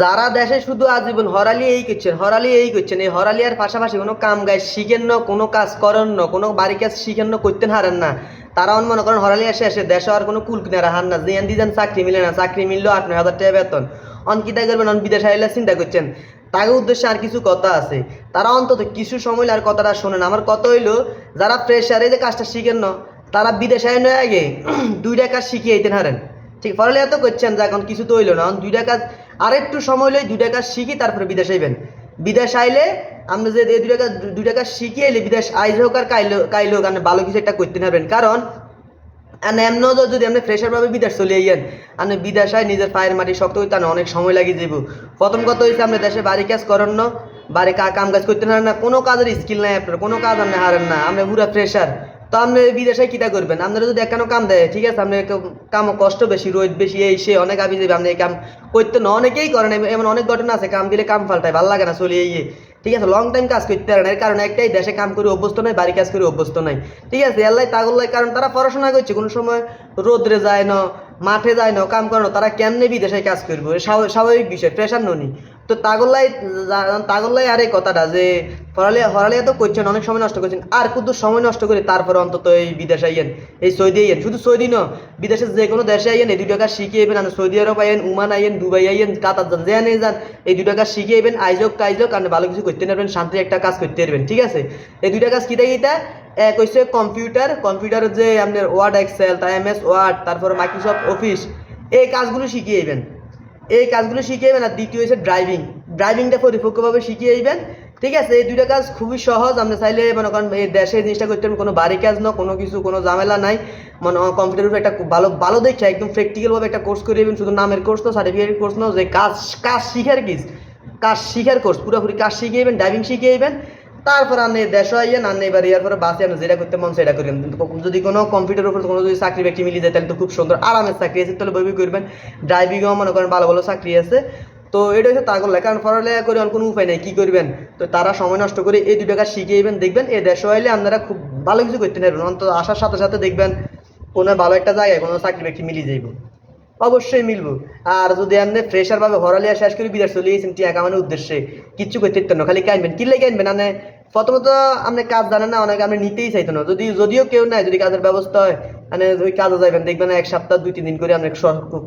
যারা দেশে শুধু আজীবন হরালি এই করছেন, হরালি এই করছেন, এই হরালিয়ার পাশাপাশি কোনো কাম গায়ে শিখেন না, কোনো কাজ করেন না, কোনো বাড়ি কাজ শিখেন না করতে হারেন না। তারা মনে করেন হরালি আসে আসে দেশে আর কোনো কুল কিনে রাখান না। জিয়ান দিজান চাকরি মিলে না, চাকরি মিললেও আট নয় হাজার টাকা বেতন। অন কিতা করবেন অন বিদেশ আইলে চিন্তা করছেন তাকে উদ্দেশ্যে আর কিছু কথা আছে। তারা অন্তত কিছু সময় আর কথাটা শোনেন। আমার কথা হইল, যারা প্রেশারে যে কাজটা শিখেন না, তারা বিদেশে আইনে আগে দুইটা কাজ শিখিয়ে আইতেন হারেন। ঠিক ফলে এত করছেন যে এখন কিছু তো হইল না। দুইটা কাজ আর একটু সময় লই দুইটা কাজ শিখি, তারপরে বিদেশ আইবেন। বিদেশ আইলে আপনি যে এই দুইটা কাজ দুইটা কাজ শিখে এলে বিদেশ আইজ হোক আর কাইল কাইল হোক, আপনি ভালো কিছু একটা করতে পারবেন। কারণ আর এমন যদি আপনি ফ্রেশার ভাবে বিদেশ চলে আইয়েন, আপনি বিদেশ আয় নিজের পায়ের মাটি শক্ত হইতে অনেক সময় লাগিয়ে যাব প্রথম কথা হয়েছে আপনি দেশে বাড়ি কাজ করেন না, বাড়ি কাম কাজ করতে না, কোনো কাজের স্কিল নাই আপনার, কোনো কাজ আপনি হারেন না, আপনি পুরো ফ্রেশার তো আপনি বিদেশে কিটা করবেন? আপনারা যদি একানো কাম দেয়, ঠিক আছে? আপনি কাম কষ্ট বেশি, রোদ বেশি, এই সে, অনেক আবি যাবে, আপনি এই কাম করতে না, অনেকেই করেন এম- এমন অনেক ঘটনা আছে, কাম দিলে কাম ফাল্টায় ভালো লাগে না, চলে ইয়ে ঠিক আছে? লং টাইম কাজ করতে পারে না, এর কারণে একটাই, দেশে কাম করে, অভ্যস্ত নাই, বাড়ি কাজ করে, অভ্যস্ত নাই। ঠিক আছে? আল্লাহ তাগল্লাই কারণ তারা পড়াশোনা করছে, কোনো সময় রোদ্রে যায় না, মাঠে যায় না, কাম করে না, তারা কেমনে বিদেশে কাজ করব? স্বাভাবিক বিষয় প্রেশার ননি। তো তাগল্লাই তাগল্লাই আর এই কথাটা যে হরালিয়া হরালিয়া তো করছেন অনেক সময় নষ্ট করছেন, আর কিন্তু সময় নষ্ট করে তারপরে অন্তত এই বিদেশে আইয়েন, এই সৌদি আইয়েন, শুধু সৌদি ন বিদেশে যে কোনো দেশে আইয়েন, এই দুই টাকা শিখে এবেন আপনি সৌদি আরব আইয়েন, উমান আইয়েন, দুবাই আইয়েন, কাতার যান, যে আনে যান, এই দুই টাকা শিখে এবেন আইজক, টাইজক, আর ভালো কিছু করতে পারবেন শান্তির একটা কাজ করতে পারবেন, ঠিক আছে? এই দুইটা কাজ কিটা কিটা এক হচ্ছে কম্পিউটার কম্পিউটারের যে আপনার ওয়ার্ড এক্সেল তার এম এস ওয়ার্ড তারপর মাইক্রোসফট অফিস এই কাজগুলো শিখিয়ে এবেন এই কাজগুলো শিখিয়ে যাবেন আর দ্বিতীয় হচ্ছে ড্রাইভিং ড্রাইভিংটা পরিপক্কভাবে শিখিয়ে যাবেন ঠিক আছে? এই দুইটা কাজ খুবই সহজ। আমরা চাইলে মনে করেন এই দেশে জিনিসটা করতে কোনো বাড়ি কাজ না, কোনো কিছু, কোনো ঝামেলা নাই। মানে কম্পিউটারের উপর একটা ভালো ভালো দেখে একদম প্র্যাকটিক্যালভাবে একটা কোর্স করে দেবেন শুধু নামের কোর্স না সার্টিফিকেট কোর্স না, যে কাজ কাজ শিখার কি? কাজ শিখার কোর্স পুরোপুরি কাজ শিখিয়ে যাবেন ড্রাইভিং শিখিয়ে যাবেন তারপর আপনি দেশ আইয়েন আপনি এবার ইয়ার পরে বাসে আপনি যেটা করতে মন সেটা করেন কিন্তু যদি কোনো কম্পিউটারের উপর কোনো যদি চাকরি বাকরি মিলিয়ে যায়, তাহলে তো খুব সুন্দর, আরামের চাকরি আছে, তাহলে বই করবেন। ড্রাইভিংও মনে করেন ভালো ভালো চাকরি আছে। তো এটা হচ্ছে তাগল কারণ পড়ালেখা করে কোনো উপায় নেই, কী করবেন? তো তারা সময় নষ্ট করে এই দুটো কাজ শিখিয়ে যাবেন দেখবেন এই দেশ আইলে আপনারা খুব ভালো কিছু করতে পারবেন। অন্তত আসার সাথে সাথে দেখবেন কোনো ভালো একটা জায়গায় কোনো চাকরি বাকরি মিলিয়ে যাইব। অবশ্যই মিলবো। আর যদি আপনি ফ্রেশার ভাবে হরালিয়া শেষ করে বিদেশ চলে গেছেন, টিয়া কামানোর উদ্দেশ্যে কিচ্ছু করতে না, খালি কাইনবেন কি লেগে আনবেন মানে প্রথমত আপনি কাজ জানেন না, অনেকে আপনি নিতেই চাইতো না। যদি যদিও কেউ নাই যদি কাজের ব্যবস্থা হয় মানে ওই কাজে যাইবেন, দেখবেন এক সপ্তাহ, দুই, তিন দিন করে আপনি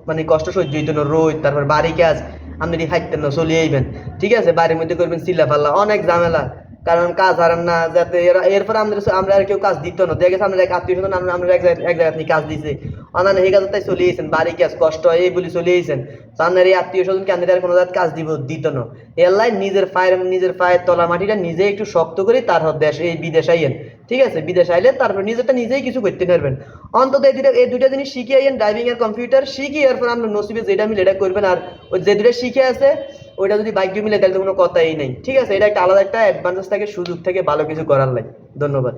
মানে কষ্ট সহ্য হইতো না, রোদ, তারপর বাড়ি কাজ, আপনি খাইতেন না, চলে আইবেন। ঠিক আছে? বাড়ির মধ্যে করবেন চিল্লা অনেক ঝামেলা। কারণ কাজ হারান না, যাতে এরা- এরপর আমাদের আমরা আর কেউ কাজ দিত না। দেখে গেছে আমরা এক আত্মীয় স্বজন আমরা আমরা এক জায়গায় এক থেকে কাজ দিছে। অনান এই কাজ তাই চলে গেছেন বাড়ি কাজ, কষ্ট হয় এই বলে চলে গেছেন সামনের এই আত্মীয় স্বজন কেন আর কোনো কাজ দিব, দিত না। এলাই নিজের পায়ের নিজের পায়ের তলা মাটিটা নিজে একটু শক্ত করে তার দেশ, এই বিদেশ আইয়েন। ঠিক আছে? বিদেশ আইলে তারপর নিজেরটা নিজেই কিছু করতে পারবেন। অন্তত এই দুটা এই দুইটা জিনিস শিখে আইয়েন ড্রাইভিং এর কম্পিউটার শিখি এরপর আপনার নসিবে যেটা মিলে এটা করবেন। আর ওই যে দুটা শিখে আছে ওইটা যদি বাইক মিলে তাহলে তো কোনো কথাই নেই। ঠিক আছে? এটা একটা আলাদা একটা অ্যাডভান্টেজ থাকে, সুযোগ থেকে, ভালো কিছু করার লাগে ধন্যবাদ।